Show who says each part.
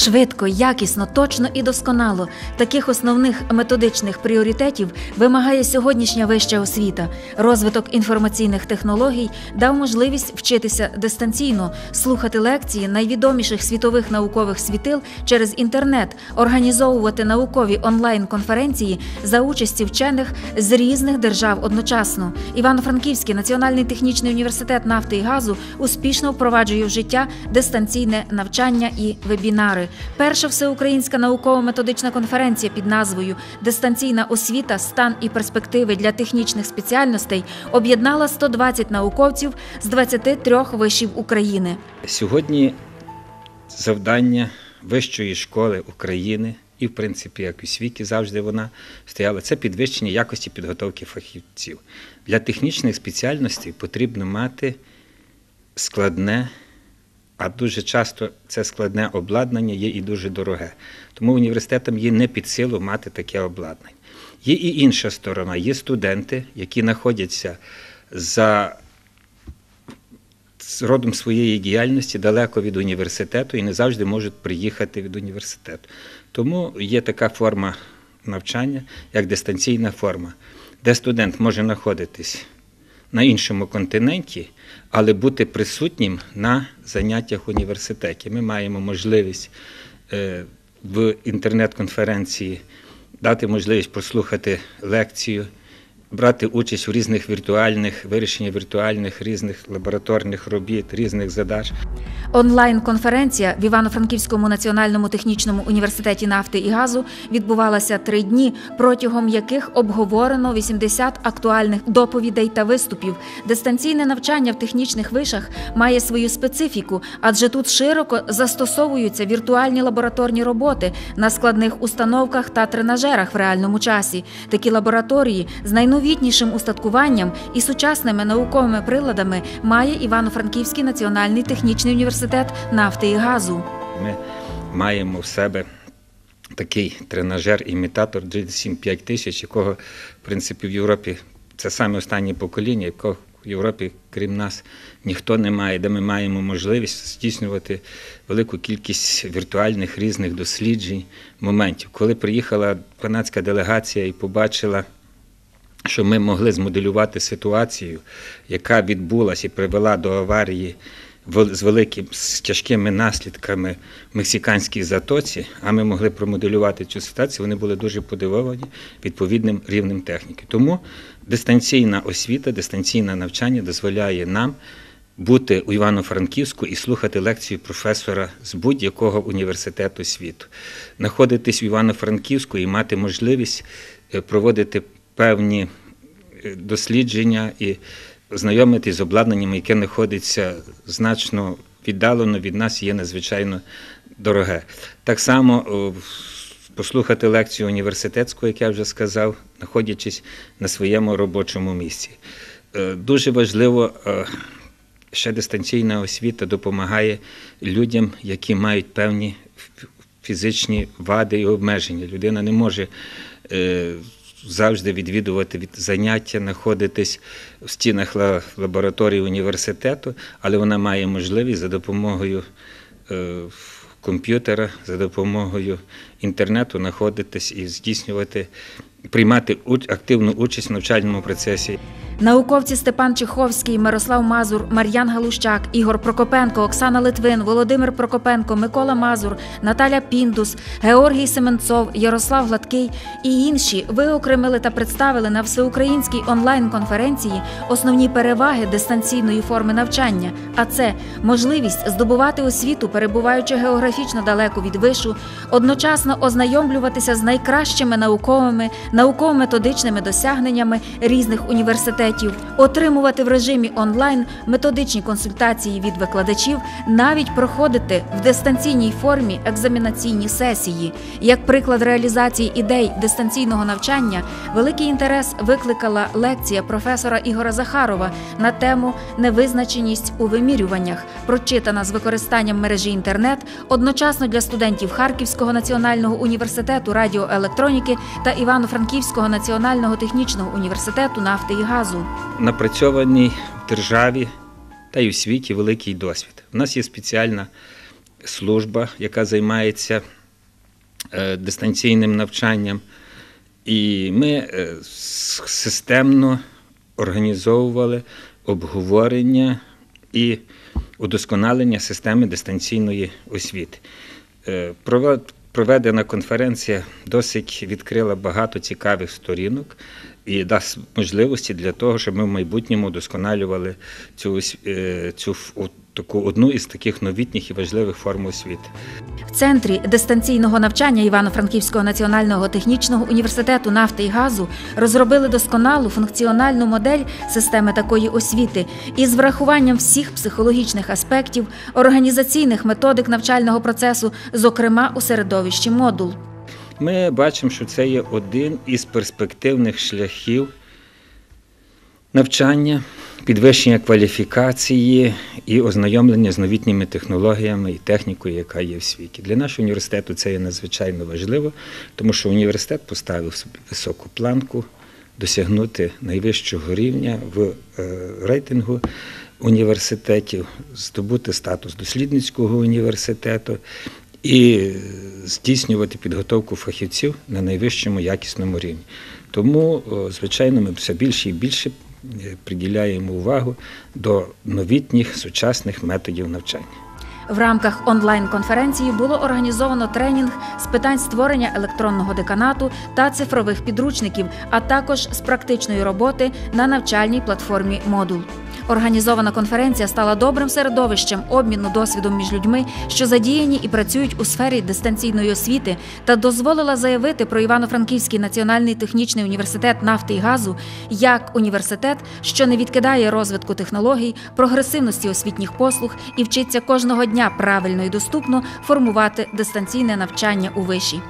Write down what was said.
Speaker 1: Швидко, якісно, точно і досконало таких основних методичних пріоритетів вимагає сьогоднішня вища освіта. Розвиток інформаційних технологій дав можливість вчитися дистанційно, слухати лекції найвідоміших світових наукових світил через інтернет, організовувати наукові онлайн-конференції за участі вчених з різних держав одночасно. Івано-Франківський національний технічний університет нафти і газу успішно впроваджує в життя дистанційне навчання і вебінари. Перша всеукраїнська науково-методична конференція під назвою Дистанційна освіта, стан і перспективи для технічних спеціальностей об'єднала 120 науковців з 23 вишів України.
Speaker 2: Сьогодні завдання Вищої школи України і, в принципі, як у світі завжди вона стояла, це підвищення якості підготовки фахівців. Для технічних спеціальностей потрібно мати складне, а дуже часто це складне обладнання є і дуже дороге. Тому університетам є не під силу мати таке обладнання. Є і інша сторона, є студенти, які знаходяться за родом своєї діяльності далеко від університету і не завжди можуть приїхати від університету. Тому є така форма навчання, як дистанційна форма, де студент може знаходитись на іншому континенті, але бути присутнім на заняттях університеті. Ми маємо можливість е, в інтернет-конференції дати можливість прослухати лекцію брати участь у різних віртуальних вирішенні віртуальних різних лабораторних робіт, різних задач.
Speaker 1: Онлайн-конференція в Івано-Франківському національному технічному університеті нафти і газу відбувалася три дні, протягом яких обговорено 80 актуальних доповідей та виступів. Дистанційне навчання в технічних вишах має свою специфіку, адже тут широко застосовуються віртуальні лабораторні роботи на складних установках та тренажерах в реальному часі. Такі лабораторії з найновітнішим устаткуванням і сучасними науковими приладами має Івано-Франківський національний технічний університет нафти і газу.
Speaker 2: Ми маємо в себе такий тренажер-імітатор GSM 5000, якого, в принципі, в Європі це саме останнє покоління, якого в Європі, крім нас, ніхто не має, де ми маємо можливість здійснювати велику кількість віртуальних різних досліджень, моментів. Коли приїхала канадська делегація і побачила. Що ми могли змоделювати ситуацію, яка відбулася і привела до аварії з великими з тяжкими наслідками в мексиканській затоці, а ми могли промоделювати цю ситуацію, вони були дуже подивовані відповідним рівнем техніки. Тому дистанційна освіта, дистанційне навчання дозволяє нам бути у Івано-Франківську і слухати лекцію професора з будь-якого університету світу, знаходитись в Івано-Франківську і мати можливість е, проводити певні е, дослідження і знайомитись з обладнанням, яке знаходиться значно віддалено від нас, є надзвичайно дороге. Так само послухати лекцію університетську, як я вже сказав, знаходячись на своєму робочому місці. Е, дуже важливо. Е, ще дистанційна освіта допомагає людям, які мають певні фізичні вади і обмеження. Людина не може завжди відвідувати від заняття, знаходитись в стінах лабораторії університету, але вона має можливість за допомогою е, комп'ютера, за допомогою інтернету знаходитись і здійснювати, приймати активну участь в навчальному процесі.
Speaker 1: Науковці Степан Чеховський, Мирослав Мазур, Мар'ян Галущак, Ігор Прокопенко, Оксана Литвин, Володимир Прокопенко, Микола Мазур, Наталя Піндус, Георгій Семенцов, Ярослав Гладкий і інші виокремили та представили на всеукраїнській онлайн-конференції основні переваги дистанційної форми навчання. А це можливість здобувати освіту, перебуваючи географічно далеко від вишу, одночасно ознайомлюватися з найкращими науковими, науково-методичними досягненнями різних університетів отримувати в режимі онлайн методичні консультації від викладачів, навіть проходити в дистанційній формі екзамінаційні сесії. Як приклад реалізації ідей дистанційного навчання, великий інтерес викликала лекція професора Ігора Захарова на тему невизначеність у вимірюваннях, прочитана з використанням мережі інтернет одночасно для студентів Харківського національного університету радіоелектроніки та Івано-Франківського національного технічного університету нафти і газу.
Speaker 2: Напрацьований в державі та й у світі великий досвід. У нас є спеціальна служба, яка займається е, дистанційним навчанням. І ми е, системно організовували обговорення і удосконалення системи дистанційної освіти. Провед- Проведена конференція досить відкрила багато цікавих сторінок і дасть можливості для того, щоб ми в майбутньому вдосконалювали цю, е, цю таку одну із таких новітніх і важливих форм освіти.
Speaker 1: В центрі дистанційного навчання Івано-Франківського національного технічного університету нафти і газу розробили досконалу функціональну модель системи такої освіти із врахуванням всіх психологічних аспектів, організаційних методик навчального процесу, зокрема у середовищі модул.
Speaker 2: Ми бачимо, що це є один із перспективних шляхів навчання, підвищення кваліфікації і ознайомлення з новітніми технологіями і технікою, яка є в світі. Для нашого університету це є надзвичайно важливо, тому що університет поставив собі високу планку досягнути найвищого рівня в е, рейтингу університетів, здобути статус дослідницького університету і е, здійснювати підготовку фахівців на найвищому якісному рівні. Тому, звичайно, ми все більше і більше приділяємо увагу до новітніх сучасних методів навчання.
Speaker 1: В рамках онлайн-конференції було організовано тренінг з питань створення електронного деканату та цифрових підручників, а також з практичної роботи на навчальній платформі Модул. Організована конференція стала добрим середовищем обміну досвідом між людьми, що задіяні і працюють у сфері дистанційної освіти, та дозволила заявити про Івано-Франківський національний технічний університет нафти і газу як університет, що не відкидає розвитку технологій, прогресивності освітніх послуг і вчиться кожного дня правильно і доступно формувати дистанційне навчання у виші.